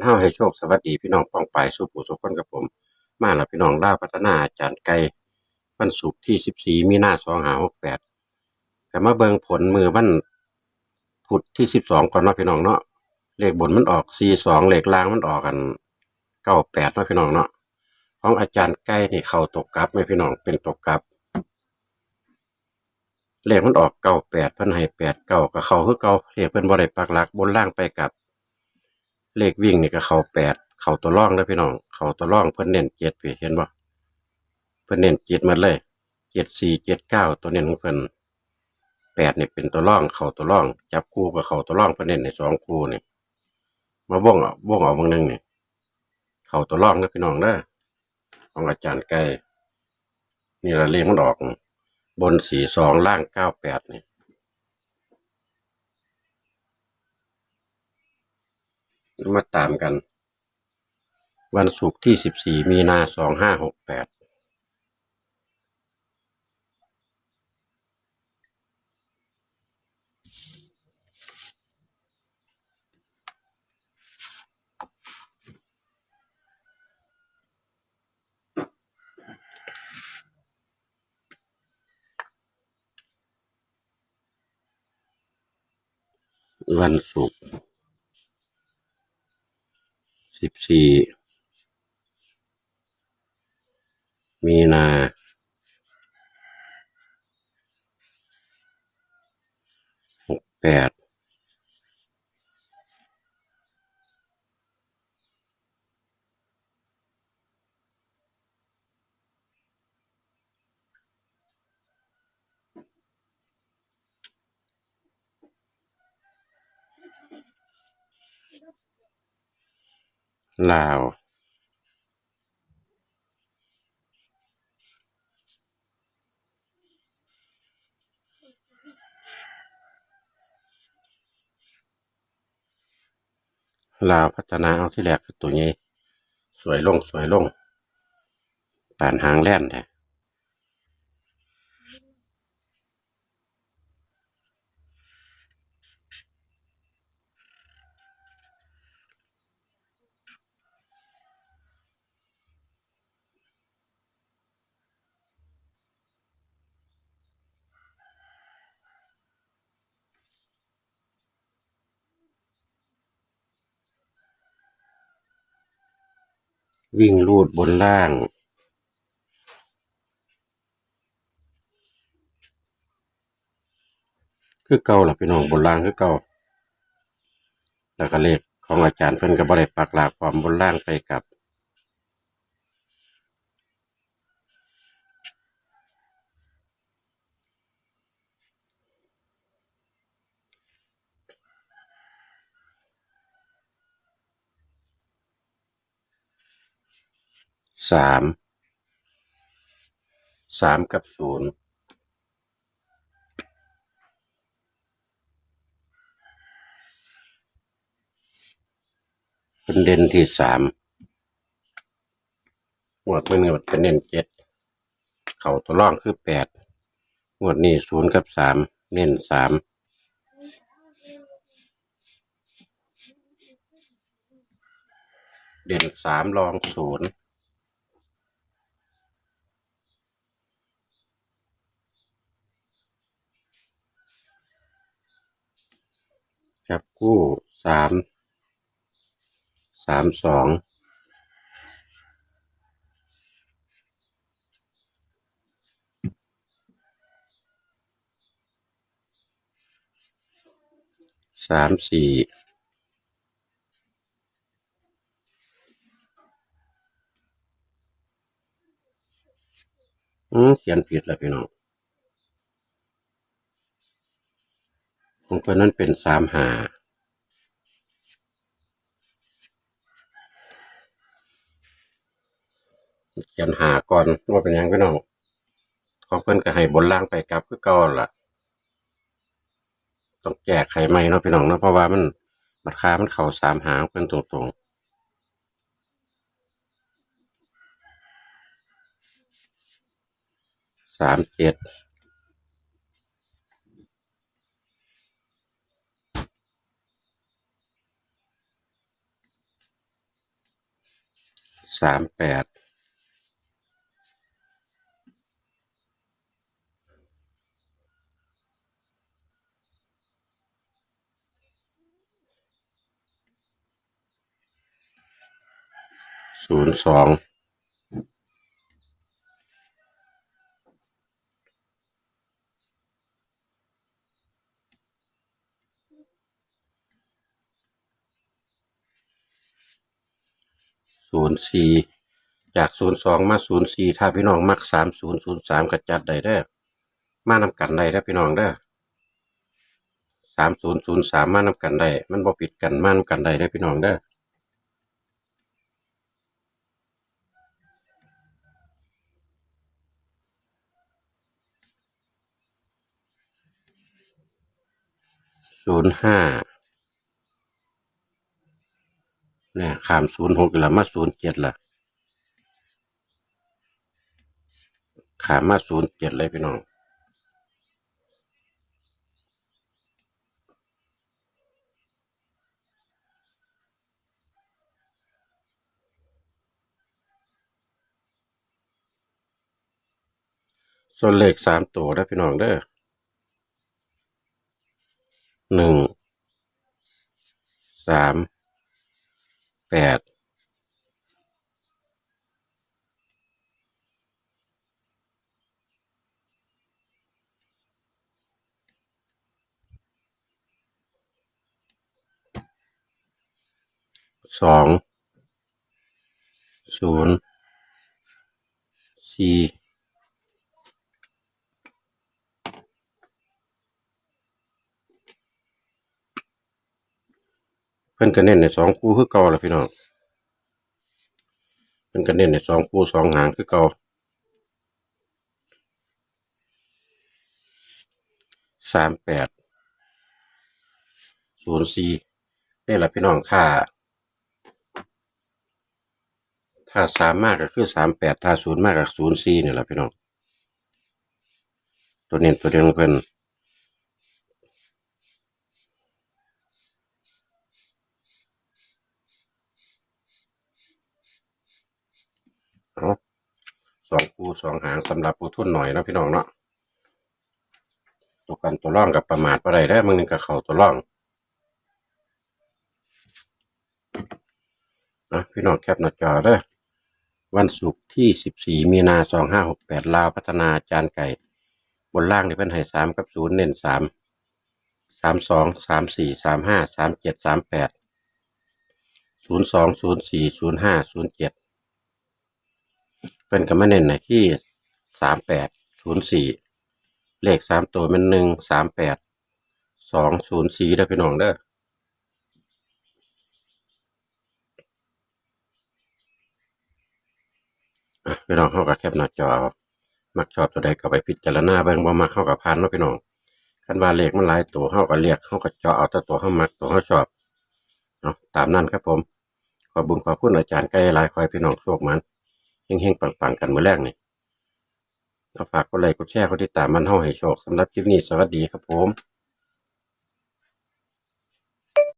เฮาให้โชคสวัสดีพี่น้องป้องปายสู่ผู้สุขคนกับผม มาแล้วพี่น้องล่าพัฒนาอาจารย์ไก่วันศุกร์ที่ 14 มีนาคม2568ก็มาเบิ่งผลมือวันพุธที่ 12 ก่อนเนาะพี่น้องเนาะเลขบนมันออก 42 เลขล่างมันออกกัน 98เนาะพี่น้องเนาะของอาจารย์ไก่นี่เข้าตกกลับไหมพี่น้องเป็นตกกลับ เลขมันออก 98เพิ่นให้8 9ก็เข้าคือเก่าเลขเพิ่นบ่ได้ปักหลักบนล่างไปกับ เลขวิ่งนี่ก็เข้าแปดเข้าตัวร่องแล้วพี่น้องเข้าตัวร่องเพิ่นเน้นเจ็ดพี่เห็นบ่เพิ่นเน้นเจ็ดมาเลยเจ็ดสี่เจ็ดเก้าตัวเน้นของเพิ่นแปดเนี่ยเป็นตัวร่องเข้าตัวร่อง จับคู่กับเข้าตัวร่องเพิ่นเน้นในสองคู่นี่ยมาว่องเอาว่องเอาบางหนึงนี่เข้าตัวร่องนะพี่น้องเด้อของอาจารย์ไก่นี่ละเลขมันออก บนสี่สองล่างเก้าแปดเนี่ย มาตามกัน วันศุกร์ที่14มีนา2568วันศุกร์ สิบสี่มีนาหกแปด ลาวลาวพัฒนาเอาที่แรกคือตัวนี้ สวยลงสวยลงปานหางแล่นแท้ วิ่งลูดบนล่าง คือเก่าล่ะพี่น้องบนล่างคือเก่าแล้วก็เลขของอาจารย์เพิ่นก็บ่ได้ปักหลักความบนล่างไปกับ สามสามกับศูนย์เป็นเด่นที่สามงวดเมื่อนี้เป็นเน้นเจ็ด เข่าตัวร่องคือแปดงวดนี้ศูนย์กับสามเน้นสามเด่นสามรองศูนย์ จับกู้สามสามสองสามสี่อืมเขียนผิดแล้วพี่น้อง ของเพื่อนนั้นเป็นสามหาเขียนหาก่อนว่าเป็นยังพี่น้องของเพื่อนก็ให้บนล่างไปกลับคือเก่าล่ะต้องแก้ไขใหม่เนาะพี่น้องเนาะเพราะว่ามันราคามันเข้าสามหาเพิ่นตรงๆสามเจ็ด สามแปดศูนย์สอง ศูนย์สี่จากศูนย์สองมาศูนย์สี่ถ้าพี่น้องมักสามศูนย์ศูนย์สามก็จัดได้เด้มานำกันได้เด้อพี่น้องเด้สามศูนย์ศูนย์สามมานำกันได้มันบ่ปิดกันมานำกันได้เด้พี่น้องเด้ศูนย์ห้าเนี่ยขามศูนย์หกแล้วมาศูนย์เจ็ดละขามมาศูนย์เจ็ดเลยพี่น้องส่วนเลขสามตัวนะพี่น้องเด้อหนึ่งสาม แปดสองศูนย์สี่ พิ่นก็เน้นในสองคู่คือเก่าล่ะพี่น้องเพิ่นก็เน้นในสองคู่สองหางคือเก่าสามแปดศูนย์สี่นี่แหละพี่น้องถ้าถ้าสามมากก็คือสามแปดถ้าศูนย์มากก็ศูนย์สี่นี่แหละพี่น้อง ตัวเน้นตัวเดียวเพิ่น สองคู่สองหางสำหรับผู้ทุนหน่อยนะพี่น้องเนาะตัวกันตัวร่องกับประมาทอะไรได้มึงนึงกับเขาตัวร่องนะพี่น้องแคปหน้าจอเด้อวันศุกร์ที่สิบสี่มีนาสองห้าหกแปดลาวพัฒนาจานไก่ บนล่างนี่เพิ่นให้สามกับศูนย์เน้นสามสามสองสามสี่สามห้าสามเจ็ดสามแปดศูนย์สองศูนย์สี่ศูนย์ห้าศูนย์เจ็ด เพิ่นก็มาเน้นในที่สามแปดศูนย์สี่เลขสามตัวมันหนึ่งสามแปดสองศูนย์สี่เด้อพี่น้องเด้อพี่น้องเข้ากับแคปหน้าจอ มักชอบตัวใดก็ไปพิจารณาเบิ่งบ่มักเข้ากับพานเนาะพี่น้องคันว่าเลขมันหลายตัวเข้าก็เรียกเข้าก็เจาะเอาแต่ตัวเข้ามักตัวเข้าชอบเนาะตามนั้นครับผม ขอบุญขอบคุณอาจารย์ไกล้หลายคอยพี่น้องโชคมัน เฮงๆปังๆกันเมื่อแรกนี่เอาฝากกดไลค์กดแชร์กดติดตามมันเฮาให้โชคสำหรับคลิปนี้สวัสดีครับผม